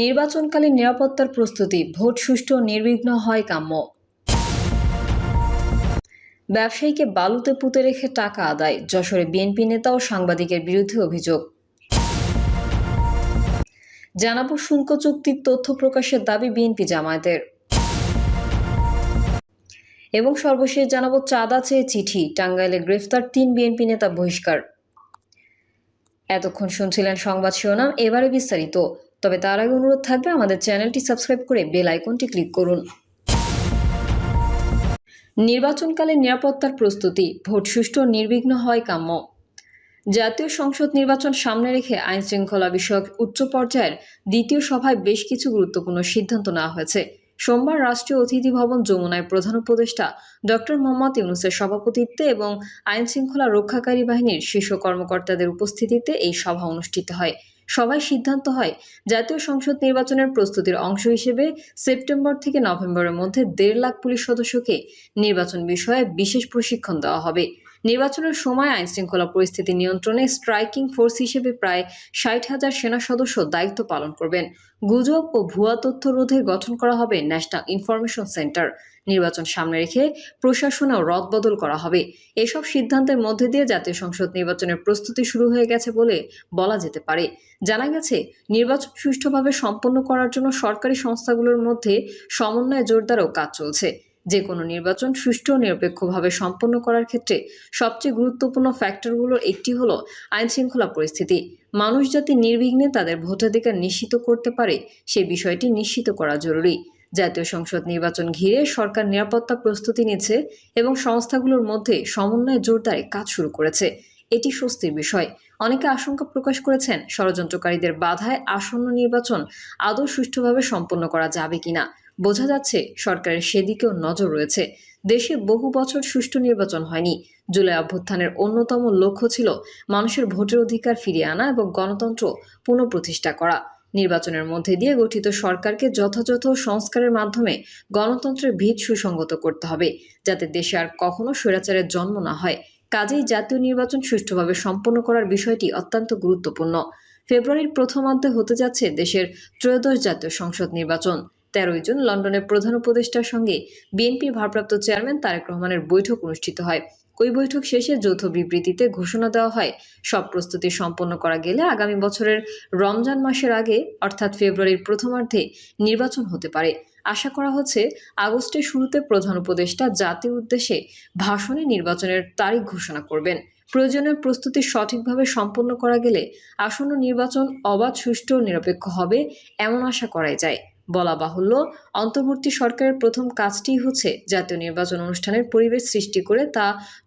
নির্বাচনকালীন নিরাপত্তার প্রস্তুতি, ভোট সুষ্ঠু নির্বিঘ্ন হয় কাম্য। ব্যবসায়ীকে বালুতে পুঁতে রেখে টাকা আদায়, যশোরে বিএনপি নেতা ও সাংবাদিকের বিরুদ্ধে অভিযোগ। জানাব শুল্ক চুক্তির তথ্য প্রকাশের দাবি বিএনপি জামায়াতের। এবং সর্বশেষ জানাব চাঁদা চেয়ে চিঠি, টাঙ্গাইলে গ্রেফতার তিন বিএনপি নেতা বহিষ্কার। এতক্ষণ শুনছিলেন সংবাদ শিরোনাম, এবারে বিস্তারিত। তবে তার আগে অনুরোধ থাকবে আমাদের চ্যানেলটি সাবস্ক্রাইব করে বেল আইকনটি ক্লিক করুন। নির্বাচনকালে নিরাপত্তার প্রস্তুতি, ভোট সুষ্ঠু নির্বিঘ্ন হয় কাম্য। জাতীয় সংসদ নির্বাচন সামনে রেখে আইন শৃঙ্খলা বিষয়ক উচ্চ পর্যায়ের দ্বিতীয় সভায় বেশ কিছু গুরুত্বপূর্ণ সিদ্ধান্ত নেওয়া হয়েছে। সোমবার রাষ্ট্রীয় অতিথি ভবন যমুনায় প্রধান উপদেষ্টা ডক্টর মোহাম্মদ ইউনুসের সভাপতিত্বে এবং আইন শৃঙ্খলা রক্ষাকারী বাহিনীর শীর্ষ কর্মকর্তাদের উপস্থিতিতে এই সভা অনুষ্ঠিত হয়। সভায় সিদ্ধান্ত হয় জাতীয় সংসদ নির্বাচনের প্রস্তুতির অংশ হিসেবে সেপ্টেম্বর থেকে নভেম্বরের মধ্যে দেড় লাখ পুলিশ সদস্যকে নির্বাচন বিষয়ে বিশেষ প্রশিক্ষণ দেওয়া হবে। নির্বাচনের সময় আইন শৃঙ্খলা পরিস্থিতি নিয়ন্ত্রণে স্ট্রাইকিং ফোর্স হিসেবে প্রায় ষাট হাজার সেনা সদস্য দায়িত্ব পালন করবেন। গুজব ও ভুয়া তথ্য রোধে গঠন করা হবে ন্যাশনাল ইনফরমেশন সেন্টার। নির্বাচন সামনে রেখে প্রশাসনেও রদবদল করা হবে। এসব সিদ্ধান্তের মধ্যে দিয়ে জাতীয় সংসদ নির্বাচনের প্রস্তুতি শুরু হয়ে গেছে বলে বলা যেতে পারে। জানা গেছে, নির্বাচন সুষ্ঠুভাবে সম্পন্ন করার জন্য সরকারি সংস্থাগুলোর মধ্যে সমন্বয় জোরদারও কাজ চলছে। যে কোনো নির্বাচন সুষ্ঠু ও নিরপেক্ষভাবে সম্পন্ন করার ক্ষেত্রে সবচেয়ে গুরুত্বপূর্ণ ফ্যাক্টরগুলোর একটি হলো আইন শৃঙ্খলা পরিস্থিতি। মানুষ যাতে নির্বিঘ্নে তাদের ভোটাধিকার নিশ্চিত করতে পারে, সে বিষয়টি নিশ্চিত করা জরুরি। জাতীয় সংসদ নির্বাচন ঘিরে সরকার নিরাপত্তা প্রস্তুতি নিচ্ছে এবং সংস্থাগুলোর মধ্যে সমন্বয় জোরদারে কাজ শুরু করেছে। এটি স্বস্তির বিষয়। অনেকে আশঙ্কা প্রকাশ করেছেন, ষড়যন্ত্রকারীদের বাধায় আসন্ন নির্বাচন আদৌ সুষ্ঠুভাবে সম্পন্ন করা যাবে কিনা। বোঝা যাচ্ছে সরকারের সেদিকেও নজর রয়েছে। দেশে বহু বছর সুষ্ঠু নির্বাচন হয়নি। জুলাই অভ্যুত্থানের অন্যতম লক্ষ্য ছিল মানুষের ভোটের অধিকার ফিরিয়ে আনা এবং গণতন্ত্র পুনঃপ্রতিষ্ঠা করা। নির্বাচনের মধ্যে দিয়ে গঠিত সরকারকে যথাযথ সংস্কারের মাধ্যমে গণতন্ত্রের ভিত সুসংগত করতে হবে, যাতে দেশে আর কখনো স্বৈরাচারের জন্ম না হয়। কাজেই জাতীয় নির্বাচন সুষ্ঠুভাবে সম্পন্ন করার বিষয়টি অত্যন্ত গুরুত্বপূর্ণ। ফেব্রুয়ারির প্রথমার্ধে হতে যাচ্ছে দেশের ত্রয়োদশ জাতীয় সংসদ নির্বাচন। তেরোই জুন লন্ডনের প্রধান উপদেষ্টার সঙ্গে বিএনপির ভারপ্রাপ্ত চেয়ারম্যান তারেক রহমানের বৈঠক অনুষ্ঠিত হয়। ওই বৈঠক শেষে যৌথ বিবৃতিতে ঘোষণা দেওয়া হয়, সব প্রস্তুতি সম্পন্ন করা গেলে আগামী বছরের রমজান মাসের আগে, অর্থাৎ ফেব্রুয়ারির প্রথমার্ধে নির্বাচন হতে পারে। আশা করা হচ্ছে, আগস্টের শুরুতে প্রধান উপদেষ্টা জাতির উদ্দেশ্যে ভাষণে নির্বাচনের তারিখ ঘোষণা করবেন। প্রয়োজনের প্রস্তুতি সঠিকভাবে সম্পন্ন করা গেলে আসন্ন নির্বাচন অবাধ, সুষ্ঠু নিরপেক্ষ হবে, এমন আশা করাই যায়। বলা বাহুল্য, অন্তর্বর্তী সরকারের প্রথম কাজটি হচ্ছে জাতীয় নির্বাচন অনুষ্ঠানের পরিবেশ সৃষ্টি করে তা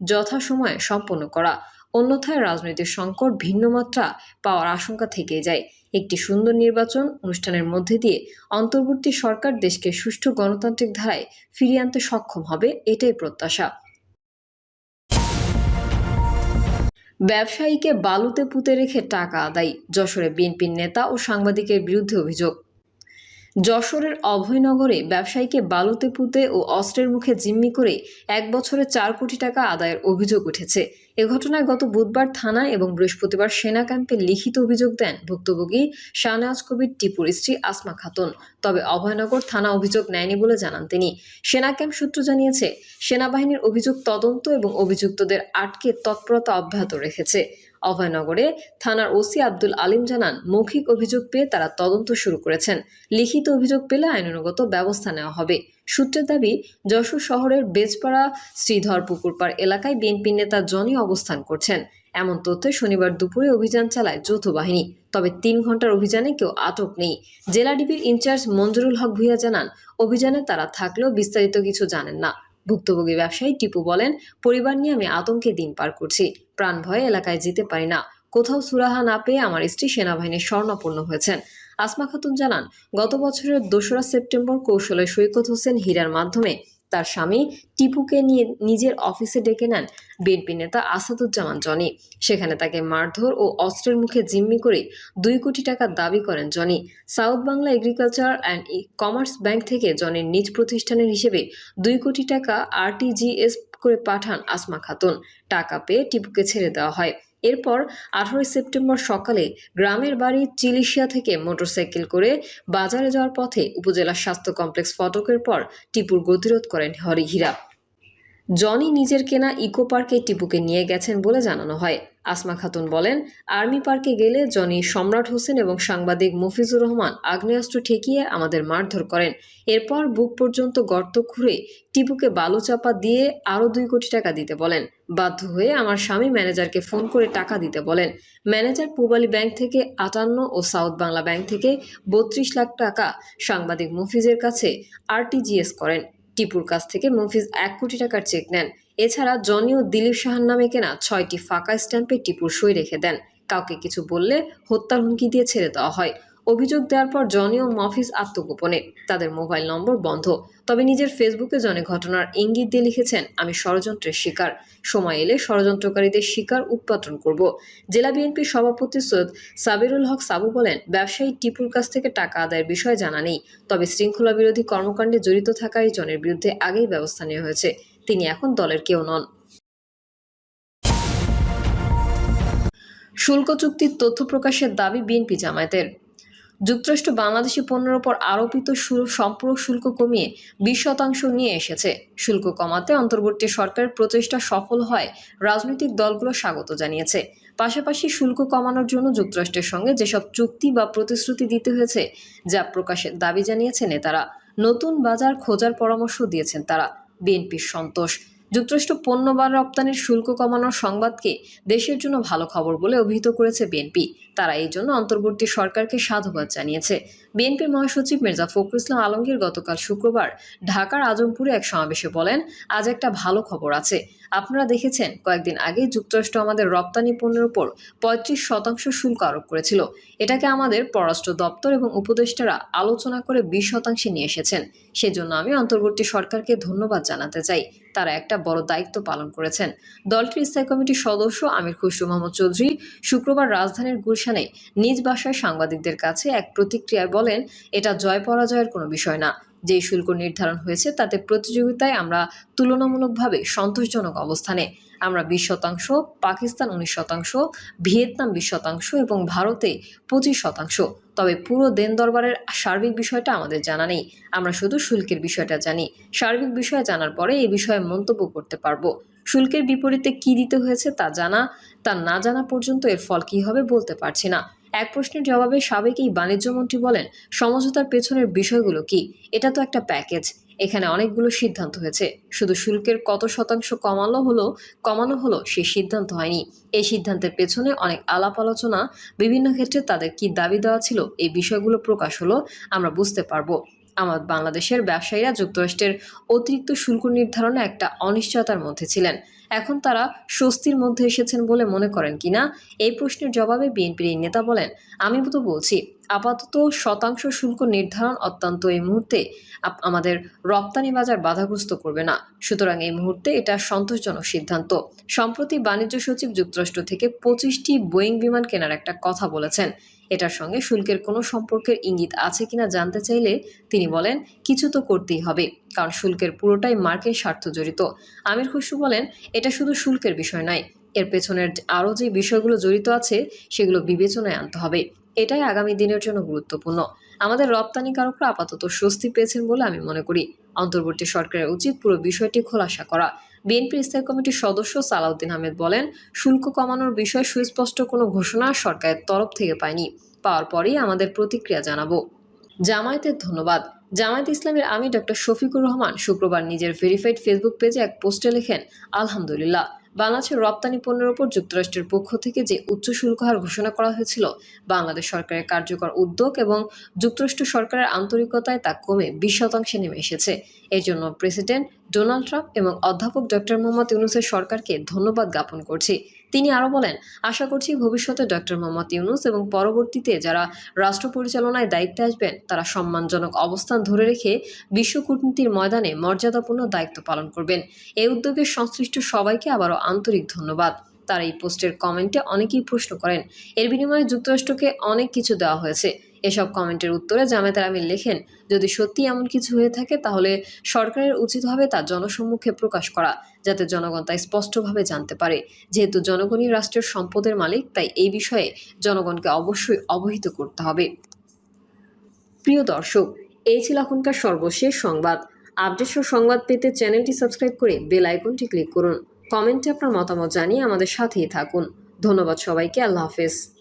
যথাসময়ে সম্পন্ন করা। অন্যথায় রাজনৈতিক সংকট ভিন্ন মাত্রা পাওয়ার আশঙ্কা থেকে যায়। একটি সুন্দর নির্বাচন অনুষ্ঠানের মধ্যে দিয়ে অন্তর্বর্তী সরকার দেশকে সুষ্ঠু গণতান্ত্রিক ধারায় ফিরিয়ে আনতে সক্ষম হবে এটাই প্রত্যাশা। ব্যবসায়ীকে বালুতে পুঁতে রেখে টাকা আদায়, যশোরে বিএনপির নেতা ও সাংবাদিকের বিরুদ্ধে অভিযোগ। যশোরের অভয়নগরে ব্যবসায়ীকে বালুতে পুঁতে ও অস্ত্রের মুখে জিম্মি করে এক বছরে চার কোটি টাকা আদায়ের অভিযোগ উঠেছে। এ ঘটনায় গত বুধবার থানায় এবং বৃহস্পতিবার সেনা ক্যাম্পে লিখিত অভিযোগ দেন ভুক্তভোগী শাহনাজ কবির টিপুর স্ত্রী আসমা খাতুন। তবে অভয়নগর থানা অভিযোগ নেয়নি বলে জানান তিনি। সেনা ক্যাম্প সূত্র জানিয়েছে, সেনাবাহিনীর অভিযোগ তদন্ত এবং অভিযুক্তদের আটকে তৎপরতা অব্যাহত রেখেছে। অভয়নগরে থানার ওসি আব্দুল আলিম জানান, মৌখিক অভিযোগ পেয়ে তারা তদন্ত শুরু করেছেন। লিখিত অভিযোগ পেলে আইনানুগত ব্যবস্থা নেওয়া হবে। সূত্রের দাবি, যশোর শহরের বেজপাড়া শ্রীধর পুকুরপাড় এলাকায় বিএনপি নেতা জনি অবস্থান করছেন। এমন তথ্যে শনিবার দুপুরে অভিযান চালায় যৌথ বাহিনী। তবে তিন ঘণ্টার অভিযানে কেউ আটক নেই। জেলা ডিবির ইনচার্জ মঞ্জুরুল হক ভুইয়া জানান, অভিযানে তারা থাকলেও বিস্তারিত কিছু জানেন না। ভুক্তভোগী ব্যবসায়ী টিপু বলেন, পরিবার নিয়ে আমি আতঙ্কে দিন পার করছি। প্রাণ ভয়ে এলাকায় যেতে পারি না। কোথাও সুরাহা না পেয়ে আমার স্ত্রী সেনাবাহিনীর স্বর্ণাপন্ন হয়েছেন। আসমা খাতুন জানান, গত বছরের দোসরা সেপ্টেম্বর কৌশলে সৈকত হোসেন হীরার মাধ্যমে তার স্বামী টিপুকে নিয়ে নিজের অফিসে ডেকে নেন বিএনপি নেতা আসাদুজ্জামান জনি। সেখানে তাকে মারধর ও অস্ত্রের মুখে জিম্মি করে দুই কোটি টাকা দাবি করেন Jony. South Bangla agriculture and commerce bank থেকে জনির নিজ প্রতিষ্ঠানের হিসেবে দুই কোটি টাকা আরটিজিএস করে পাঠান আসমা খাতুন। টাকা পেয়ে টিপুকে ছেড়ে দেওয়া হয়। এরপর আঠারোই সেপ্টেম্বর সকালে গ্রামের বাড়ি চিলিশিয়া থেকে মোটরসাইকেল করে বাজারে যাওয়ার পথে উপজেলা স্বাস্থ্য কমপ্লেক্স ফটকের পর টিপুর গতিরোধ করেন হরি হীরা জনি নিজের কেনা ইকো পার্কে টিপুকে নিয়ে গেছেন বলে জানানো হয়। আসমা খাতুন বলেন, আর্মি পার্কে গেলে জনি সম্রাট হোসেন এবং সাংবাদিক মফিজুর রহমান আগ্নেয়াস্ত্র ঠেকিয়ে আমাদের মারধর করেন। এরপর বুক পর্যন্ত গর্ত খুঁড়ে টিপুকে বালু চাপা দিয়ে আরও দুই কোটি টাকা দিতে বলেন। বাধ্য হয়ে আমার স্বামী ম্যানেজারকে ফোন করে টাকা দিতে বলেন। ম্যানেজার পূবালী ব্যাংক থেকে আটান্ন ও সাউথ বাংলা ব্যাংক থেকে বত্রিশ লাখ টাকা সাংবাদিক মফিজের কাছে আরটিজিএস করেন। টিপুর কাছ থেকে মফিজ এক কোটি টাকার চেক নেন। এছাড়া জনি ও দিলীপ সাহার নামে কেনা ছয়টি ফাঁকা স্ট্যাম্পে টিপুর সই রেখে দেন। কাউকে কিছু বললে হত্যার হুমকি দিয়ে ছেড়ে দেওয়া হয়। অভিযোগ দেওয়ার পর জনি ও মফিজ আত্মগোপনে। তাদের মোবাইল নম্বর বন্ধ। তবে নিজের ফেসবুকে জনে ঘটনার ইঙ্গিত দিয়ে লিখেছেন, আমি ষড়যন্ত্রের শিকার। সময় এলে ষড়যন্ত্রকারীদের শিকার উৎপাদন করব। জেলা বিএনপির সভাপতি সৈয়দ সাবিরুল হক সাবু বলেন, ব্যবসায়ী টিপুর কাছ থেকে টাকা আদায়ের বিষয়ে জানা নেই। তবে শৃঙ্খলা বিরোধী কর্মকাণ্ডে জড়িত থাকা এই জনের বিরুদ্ধে আগেই ব্যবস্থা নেওয়া হয়েছে। তিনি এখন দলের কেউ নন। শুল্ক চুক্তির তথ্য প্রকাশের দাবি বিএনপি জামায়াতের। যুক্তরাষ্ট্র বাংলাদেশি পণ্যের ওপর আরোপিত সম্পূরক শুল্ক কমিয়ে বিশ শতাংশ নিয়ে এসেছে। শুল্ক কমাতে অন্তর্বর্তী সরকারের প্রচেষ্টা সফল হয়, রাজনৈতিক দলগুলো স্বাগত জানিয়েছে। পাশাপাশি শুল্ক কমানোর জন্য যুক্তরাষ্ট্রের সঙ্গে যেসব চুক্তি বা প্রতিশ্রুতি দিতে হয়েছে, যা প্রকাশের দাবি জানিয়েছে নেতারা, নতুন বাজার খোঁজার পরামর্শ দিয়েছেন তারা। বিএনপির সন্তোষ, যুক্তরাষ্ট্র পণ্য বা রপ্তানির শুল্ক কমানোর সংবাদকে দেশের জন্য ভালো খবর বলে অভিহিত করেছে বিএনপি। তারা এই জন্য অন্তর্বর্তী সরকারকে সাধুবাদ জানিয়েছে। বিএনপির মহাসচিব মির্জা ফখরুল ইসলাম আলমগীর গতকাল শুক্রবার ঢাকার আজমপুরে এক সমাবেশে বলেন, আজ একটা ভালো খবর আছে। আপনারা দেখেছেন, কয়েকদিন আগে যুক্তরাষ্ট্র আমাদের রপ্তানি পণ্যের উপর পঁয়ত্রিশ শতাংশ শুল্ক আরোপ করেছিল। এটাকে আমাদের পররাষ্ট্র দপ্তর এবং উপদেষ্টারা আলোচনা করে বিশ শতাংশে নিয়ে এসেছেন। সেজন্য আমি অন্তর্বর্তী সরকারকে ধন্যবাদ জানাতে চাই। তারা একটা বড় দায়িত্ব পালন করেছেন। দলটির স্থায়ী কমিটির সদস্য আমির খুশরু মোহাম্মদ চৌধুরী শুক্রবার রাজধানীর গুলশানে নিজ বাসায় সাংবাদিকদের কাছে এক প্রতিক্রিয়ায় বলেন, এটা জয় পরাজয়ের কোনো বিষয় না। যেই শুল্ক নির্ধারণ হয়েছে তাতে প্রতিযোগিতায় আমরা তুলনামূলকভাবে সন্তোষজনক অবস্থানে। আমরা বিশ শতাংশ, পাকিস্তান উনিশ শতাংশ, ভিয়েতনাম বিশ শতাংশ এবং ভারতে পঁচিশ শতাংশ। তবে পুরো দেন দরবারের সার্বিক বিষয়টা আমাদের জানা নেই। আমরা শুধু শুল্কের বিষয়টা জানি। সার্বিক বিষয় জানার পরে এই বিষয়ে মন্তব্য করতে পারব। শুল্কের বিপরীতে কি দিতে হয়েছে তা জানা, তা না জানা পর্যন্ত এর ফল কী হবে বলতে পারছি না। এক প্রশ্নের জবাবে সাবেক এই বাণিজ্যমন্ত্রী বলেন, সমঝোতার পেছনের বিষয়গুলো কি? এটা তো একটা প্যাকেজ। এখানে অনেকগুলো সিদ্ধান্ত হয়েছে। শুধু শুল্কের কত শতাংশ কমানো হলো কমানো হলো সে সিদ্ধান্ত হয়নি। এই সিদ্ধান্তের পেছনে অনেক আলাপ আলোচনা, বিভিন্ন ক্ষেত্রে তাদের কি দাবি দেওয়া ছিল, এই বিষয়গুলো প্রকাশ হলো, আমরা বুঝতে পারব। আমার বাংলাদেশের ব্যবসায়ীরা যুক্তরাষ্ট্রের অতিরিক্ত শুল্ক নির্ধারণে একটা অনিশ্চয়তার মধ্যে ছিলেন। এখন তারা স্বস্তির মধ্যে এসেছেন বলে মনে করেন কিনা? এই প্রশ্নের জবাবে বিএনপির এই নেতা বলেন, আমি তো বলছি, আপাতত শতাংশ শুল্ক নির্ধারণ অত্যন্ত এই মুহূর্তে আমাদের রপ্তানি বাজার বাধাগ্রস্ত করবে না। সুতরাং এই মুহূর্তে এটা সন্তোষজনক সিদ্ধান্ত। সম্প্রতি বাণিজ্য সচিব যুক্তরাষ্ট্র থেকে পঁচিশটি বোয়িং বিমান কেনার একটা কথা বলেছেন। এটার সঙ্গে শুল্কের কোনো সম্পর্কের ইঙ্গিত আছে কিনা জানতে চাইলে তিনি বলেন, কিছু তো করতেই হবে, কারণ শুল্কের পুরোটাই মার্কিন স্বার্থ জড়িত। আমির খুশরু বলেন এটা শুধু শুল্কের বিষয় নয়, এর পেছনের আরও যে বিষয়গুলো জড়িত আছে, সেগুলো বিবেচনায় আনতে হবে। এটাই আগামী দিনের জন্য গুরুত্বপূর্ণ। আমাদের রপ্তানিকারকরা আপাতত স্বস্তি পেয়েছেন বলে আমি মনে করি। অন্তর্বর্তী সরকারের উচিত পুরো বিষয়টি খোলাসা করা। বিএনপির স্থায়ী কমিটির সদস্য সালাউদ্দিন আহমেদ বলেন, শুল্ক কমানোর বিষয়ে সুস্পষ্ট কোনো ঘোষণা সরকারের তরফ থেকে পায়নি পাওয়ার পরেই আমাদের প্রতিক্রিয়া জানাব। জামায়াতের ধন্যবাদ। জামায়াত ইসলামের আমি ডক্টর শফিকুর রহমান শুক্রবার নিজের ভেরিফাইড ফেসবুক পেজে এক পোস্টে লেখেন, আলহামদুলিল্লাহ, বাংলাদেশের রপ্তানি পণ্যের উপর যুক্তরাষ্ট্রের পক্ষ থেকে যে উচ্চ শুল্ক হার ঘোষণা করা হয়েছিল, বাংলাদেশ সরকারের কার্যকর উদ্যোগ এবং যুক্তরাষ্ট্র সরকারের আন্তরিকতায় তা কমে বিশ শতাংশে নেমে এসেছে। এর জন্য প্রেসিডেন্ট ডোনাল্ড ট্রাম্প এবং অধ্যাপক ডক্টর মোহাম্মদ ইউনুসের সরকারকে ধন্যবাদ জ্ঞাপন করছি। তিনি আরও বলেন, আশা করছি ভবিষ্যতে ডক্টর মোহাম্মদ ইউনুস এবং পরবর্তীতে যারা রাষ্ট্র পরিচালনায় দায়িত্বে আসবেন, তারা সম্মানজনক অবস্থান ধরে রেখে বিশ্ব কূটনীতির ময়দানে মর্যাদাপূর্ণ দায়িত্ব পালন করবেন। এই উদ্যোগে সংশ্লিষ্ট সবাইকে আবারও আন্তরিক ধন্যবাদ। তার এই পোস্টের কমেন্টে অনেকেই প্রশ্ন করেন, এর বিনিময়ে যুক্তরাষ্ট্রকে অনেক কিছু দেওয়া হয়েছে। এসব কমেন্টের উত্তরে জামায়াতের আমির লেখেন, যদি সত্যি এমন কিছু হয়ে থাকে, তাহলে সরকারের উচিত হবে তা জনসম্মুখে প্রকাশ করা, যাতে জনগণ তা স্পষ্টভাবে জানতে পারে। যেহেতু জনগণই রাষ্ট্রের সম্পদের মালিক, তাই এই বিষয়ে জনগণকে অবশ্যই অবহিত করতে হবে। প্রিয় দর্শক, এই ছিল এখনকার সর্বশেষ সংবাদ। আপডেট সংবাদ পেতে চ্যানেলটি সাবস্ক্রাইব করে বেল আইকনটি ক্লিক করুন। কমেন্টে আপনার মতামত জানিয়ে আমাদের সাথেই থাকুন। ধন্যবাদ সবাইকে, আল্লাহ হাফেজ।